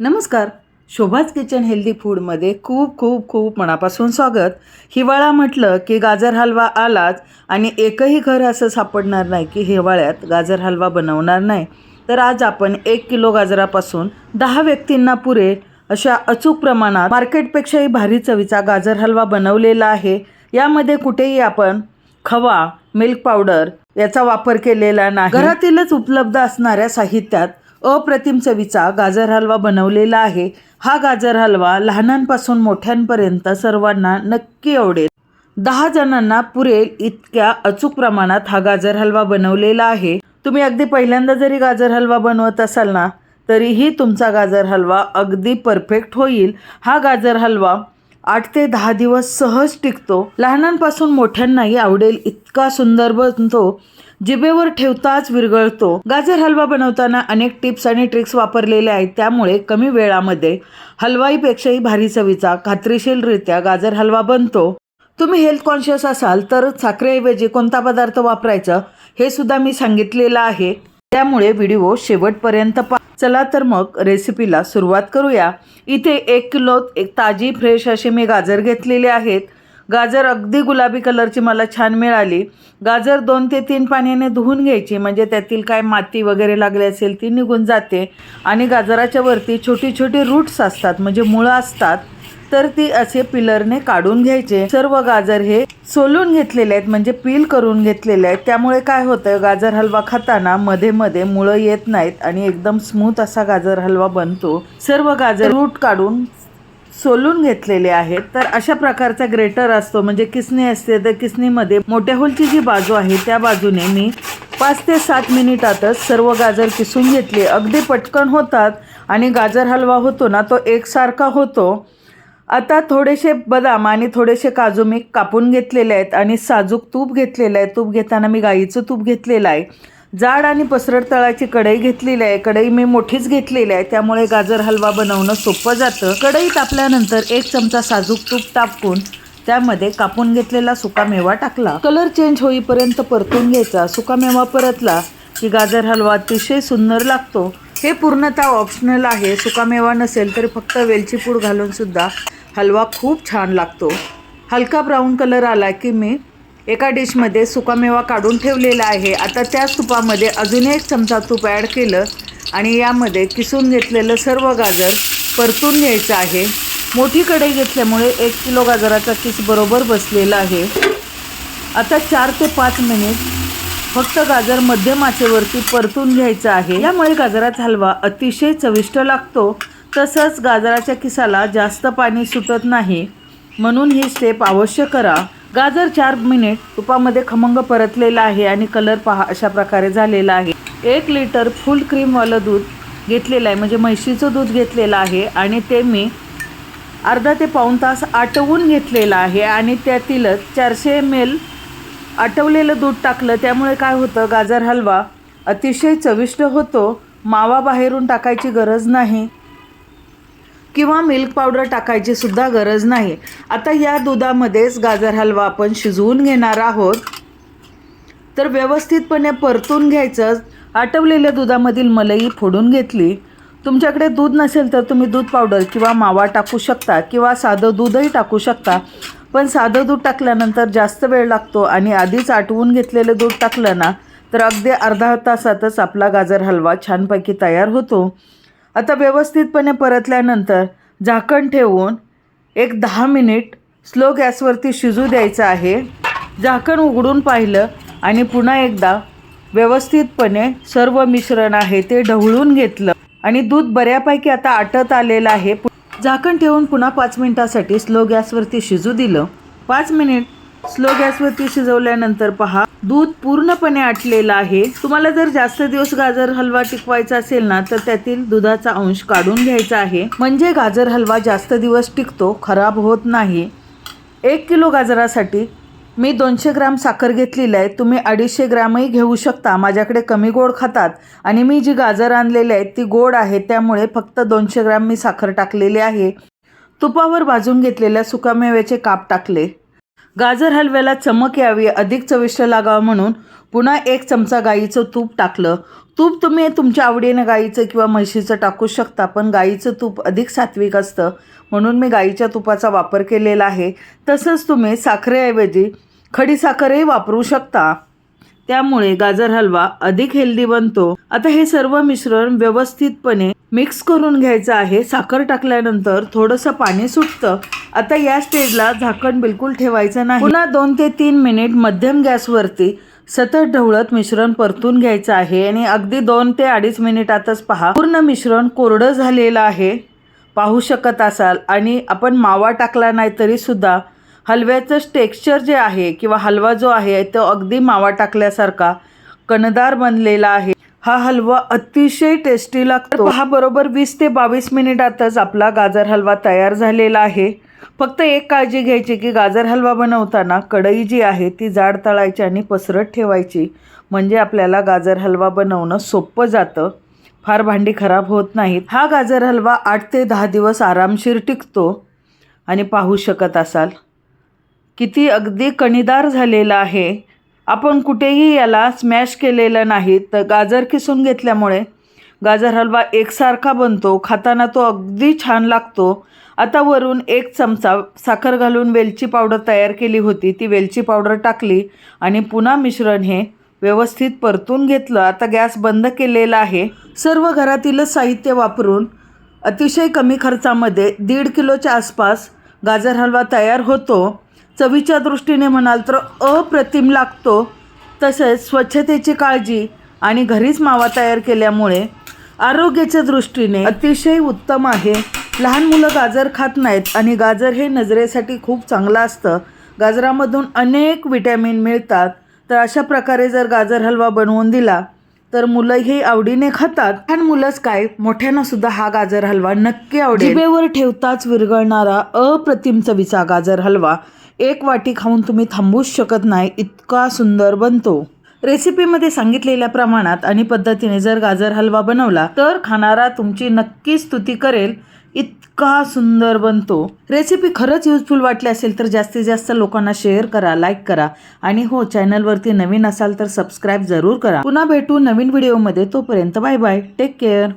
नमस्कार. शोभाच kitchen healthy फूडमध्ये खूप खूप खूप मनापासून स्वागत. हिवाळा म्हटलं की गाजर हलवा आलाच आणि एकही घर असं सापडणार नाही की हिवाळ्यात गाजर हलवा बनवणार नाही. तर आज आपण एक किलो गाजरापासून दहा व्यक्तींना पुरेल अशा अचूक प्रमाणात मार्केटपेक्षाही भारी चवीचा गाजर हलवा बनवलेला आहे. यामध्ये कुठेही आपण खवा मिल्क पावडर याचा वापर केलेला नाही. घरातीलच उपलब्ध असणाऱ्या साहित्यात अप्रतिम चवीचा गाजर हलवा बनवलेला आहे. हा गाजर हलवा लहानांपासून मोठ्यांपर्यंत सर्वांना नक्की आवडेल. दहा जणांना पुरेल इतक्या अचूक प्रमाणात हा गाजर हलवा बनवलेला आहे. तुम्ही अगदी पहिल्यांदा जरी गाजर हलवा बनवत असाल ना तरीही तुमचा गाजर हलवा अगदी परफेक्ट होईल. हा गाजर हलवा आठ ते दहा दिवस सहज टिकतो. लहानांपासून मोठ्यांनाही आवडेल इतका सुंदर बनतो. जिभेवर ठेवताच विरघळतो. गाजर हलवा बनवताना अनेक टिप्स आणि ट्रिक्स वापरलेले आहेत. त्यामुळे कमी वेळामध्ये हलवाईपेक्षाही भारी चवीचा खात्रीशीररित्या गाजर हलवा बनतो. तुम्ही हेल्थ कॉन्शियस असाल तर साखरेऐवजी कोणता पदार्थ वापरायचा हे सुद्धा मी सांगितलेलं आहे. त्यामुळे व्हिडिओ शेवटपर्यंत पा चला तर मग रेसिपीला सुरुवात करूया. इथे एक किलो एक ताजी फ्रेश असे मी गाजर घेतलेले आहेत. गाजर अगदी गुलाबी कलरची मला छान मिळाली. गाजर दोन ते तीन पाण्याने धुवून घ्यायची म्हणजे त्यातील काय माती वगैरे लागली असेल ती निघून जाते. आणि गाजराच्या वरती छोटी छोटी रूट्स असतात म्हणजे मुळं असतात तर ती असे पिलरने काढून घ्यायचे. सर्व गाजर हे सोलून घेतलेले आहेत म्हणजे पील करून घेतलेले आहेत. त्यामुळे काय होतं गाजर हलवा खाताना मध्ये मध्ये मुळं येत नाहीत आणि एकदम स्मूथ असा गाजर हलवा बनतो. सर्व गाजर रूट काढून सोलून घेतलेले आहेत. तर अशा प्रकारचा ग्रेटर असतो म्हणजे किसणी असते तर किसणीमध्ये मोठ्या होलची जी बाजू आहे त्या बाजूने मी पाच ते सात मिनिटातच सर्व गाजर किसून घेतले. अगदी पटकन होतात आणि गाजर हलवा होतो ना तो एकसारखा होतो. आता थोडेसे बदाम आणि थोडेसे काजू मी कापून घेतलेले आहेत आणि साजूक तूप घेतलेलं आहे. तूप घेताना मी गाईचं तूप घेतलेलं आहे. जाड आणि पसरट तळाची कढई घेतलेली आहे. कढई मी मोठीच घेतलेली आहे. त्यामुळे गाजर हलवा बनवणं सोपं जातं. कढई तापल्यानंतर एक चमचा साजूक तूप टाकून त्यामध्ये कापून घेतलेला सुकामेवा टाकला. कलर चेंज होईपर्यंत परतून घ्यायचा. सुकामेवा परतला की गाजर हलवा अतिशय सुंदर लागतो. हे पूर्णतः ऑप्शनल आहे. सुकामेवा नसेल तरी फक्त वेलची पूड घालून सुद्धा हलवा खूप छान लागतो. हलका ब्राऊन कलर आला की मी एका डिशमध्ये सुकामेवा काढून ठेवलेला आहे. आता त्याच तुपामध्ये अजून एक चमचा तूप ॲड केलं आणि यामध्ये किसून घेतलेलं सर्व गाजर परतून घ्यायचं आहे. मोठी कढई घेतल्यामुळे एक किलो गाजराचा किस बरोबर बसलेला आहे. आता चार ते पाच मिनिट फक्त गाजर मध्यम आचेवरती परतून घ्यायचं आहे. यामुळे गाजराचा हलवा अतिशय चविष्ट लागतो. तसंच गाजराच्या किसाला जास्त पाणी सुटत नाही. म्हणून ही स्टेप अवश्य करा. गाजर चार मिनिट तुपामध्ये खमंग परतलेला आहे आणि कलर पहा अशा प्रकारे झालेला आहे. एक लिटर फुल क्रीमवालं दूध घेतलेलं आहे म्हणजे म्हशीचं दूध घेतलेलं आहे आणि ते मी अर्धा ते पाऊण तास आटवून घेतलेलं आहे आणि त्यातीलच चारशे एम एल आटवलेलं दूध टाकलं. त्यामुळे काय होतं गाजर हलवा अतिशय चविष्ट होतो. मावा बाहेरून टाकायची गरज नाही. किंवा मिल्क पावडर टाकायची सुद्धा गरज नाही. आता या दुधामध्येच गाजर हलवा आपण शिजवून घेणार आहोत. तर व्यवस्थितपणे परतून घ्यायचं. आटवलेल्या दुधामधील मलई फोडून घेतली. तुमच्याकडे दूध नसेल तर तुम्ही दूध पावडर किंवा मावा टाकू शकता किंवा साधं दूधही टाकू शकता. पण साधं दूध टाकल्यानंतर जास्त वेळ लागतो आणि आधीच आटवून घेतलेलं दूध टाकलं ना तर अगदी अर्धा तासातच आपला गाजर हलवा छानपैकी तयार होतो. आता व्यवस्थितपणे परतल्यानंतर झाकण ठेवून एक दहा मिनिट स्लो गॅसवरती शिजू द्यायचं आहे. झाकण उघडून पाहिलं आणि पुन्हा एकदा व्यवस्थितपणे सर्व मिश्रण आहे ते ढवळून घेतलं. आणि दूध बऱ्यापैकी आता आटत आलेलं आहे. झाकण ठेवून पुन्हा पाच मिनिटासाठी स्लो गॅसवरती शिजू दिलं. पाच मिनिट स्लो गॅसवरती शिजवल्यानंतर पहा. दूध पूर्णपणे आटलेलं आहे. तुम्हाला जर जास्त दिवस गाजर हलवा टिकवायचा असेल ना तर त्यातील दुधाचा अंश काढून घ्यायचा आहे. म्हणजे गाजर हलवा जास्त दिवस टिकतो खराब होत नाही. एक किलो गाजरासाठी मी दोनशे ग्राम साखर घेतलेली आहे. तुम्ही अडीचशे ग्रामही घेऊ शकता. माझ्याकडे कमी गोड खातात आणि मी जी गाजर आणलेली आहेत ती गोड आहे. त्यामुळे फक्त दोनशे ग्राम मी साखर टाकलेली आहे. तुपावर भाजून घेतलेल्या सुकामेव्याचे काप टाकले. गाजर हलव्याला चमक यावी अधिक चविष्ट लागावं म्हणून पुन्हा एक चमचा गाईचं तूप टाकलं. तूप तुम्ही तुमच्या आवडीनं गाईचं किंवा म्हशीचं टाकू शकता पण गाईचं तूप अधिक सात्विक असतं. म्हणून मी गाईच्या तुपाचा वापर केलेला आहे. तसंच तुम्ही साखरेऐवजी खडीसाखरही वापरू शकता. त्यामुळे गाजर हलवा अधिक हेल्दी बनतो. आता हे सर्व मिश्रण व्यवस्थितपणे मिक्स करून घ्यायचं आहे. साखर टाकल्यानंतर थोडंसं पाणी सुटतं. आता या स्टेजला झाकण बिलकुल ठेवायचं नाही. पुन्हा दोन ते तीन मिनिट मध्यम गॅसवरती सतत ढवळत मिश्रण परतून घ्यायचं आहे आणि अगदी दोन ते अडीच मिनिटातच पहा. पूर्ण मिश्रण कोरडं झालेलं आहे. पाहू शकत असाल आणि आपण मावा टाकला नाही तरी सुद्धा हलव्याचं टेक्स्चर जे आहे किंवा हलवा जो आहे तो अगदी मावा टाकल्यासारखा कणदार बनलेला आहे. हा हलवा अतिशय टेस्टी लागतो. हा बरोबर वीस ते बावीस मिनिटातच आपला गाजर हलवा तयार झालेला आहे. फक्त एक काळजी घ्यायची की गाजर हलवा बनवताना कढई जी आहे ती जाड तळायची आणि पसरत ठेवायची. म्हणजे आपल्याला गाजर हलवा बनवणं सोपं जातं. फार भांडी खराब होत नाहीत. हा गाजर हलवा आठ ते दहा दिवस आरामशीर टिकतो. आणि पाहू शकत असाल. किती अगदी कणीदार झालेला आहे. आपण कुठेही याला स्मॅश केलेलं नाही. तर गाजर किसून घेतल्यामुळे गाजर हलवा एकसारखा बनतो. खाताना तो अगदी छान लागतो. आता वरून एक चमचा साखर घालून वेलची पावडर तयार केली होती. ती वेलची पावडर टाकली आणि पुन्हा मिश्रण हे व्यवस्थित परतून घेतलं. आता गॅस बंद केलेला आहे. सर्व घरातीलच साहित्य वापरून अतिशय कमी खर्चामध्ये दीड किलोच्या आसपास गाजर हलवा तयार होतो. चवीच्या दृष्टीने म्हणाल तर अप्रतिम लागतो. तसेच स्वच्छतेची काळजी आणि घरीच मावा तयार केल्यामुळे आरोग्याच्या दृष्टीने अतिशय उत्तम आहे. लहान मुलं गाजर खात नाहीत आणि गाजर हे नजरेसाठी खूप चांगलं असतं. गाजरामधून अनेक विटॅमिन मिळतात. तर अशा प्रकारे जर गाजर हलवा बनवून दिला तर मुलंही आवडीने खातात. लहान मुलंच काय मोठ्यांना सुद्धा हा गाजर हलवा नक्की आवडेल. ठेवताच विरघळणारा अप्रतिम चवीचा गाजर हलवा एक वाटी खाऊन तुम्ही थांबूच शकत नाही इतका सुंदर बनतो. रेसिपीमध्ये सांगितलेल्या प्रमाणात आणि पद्धतीने जर गाजर हलवा बनवला तर खाणारा तुमची नक्की स्तुती करेल. इतका सुंदर बनतो. रेसिपी खरंच युजफुल वाटली असेल तर जास्तीत जास्त लोकांना शेअर करा लाईक करा आणि हो चॅनलवरती नवीन असाल तर सबस्क्राईब जरूर करा. पुन्हा भेटू नवीन व्हिडिओमध्ये तोपर्यंत बाय बाय टेक केअर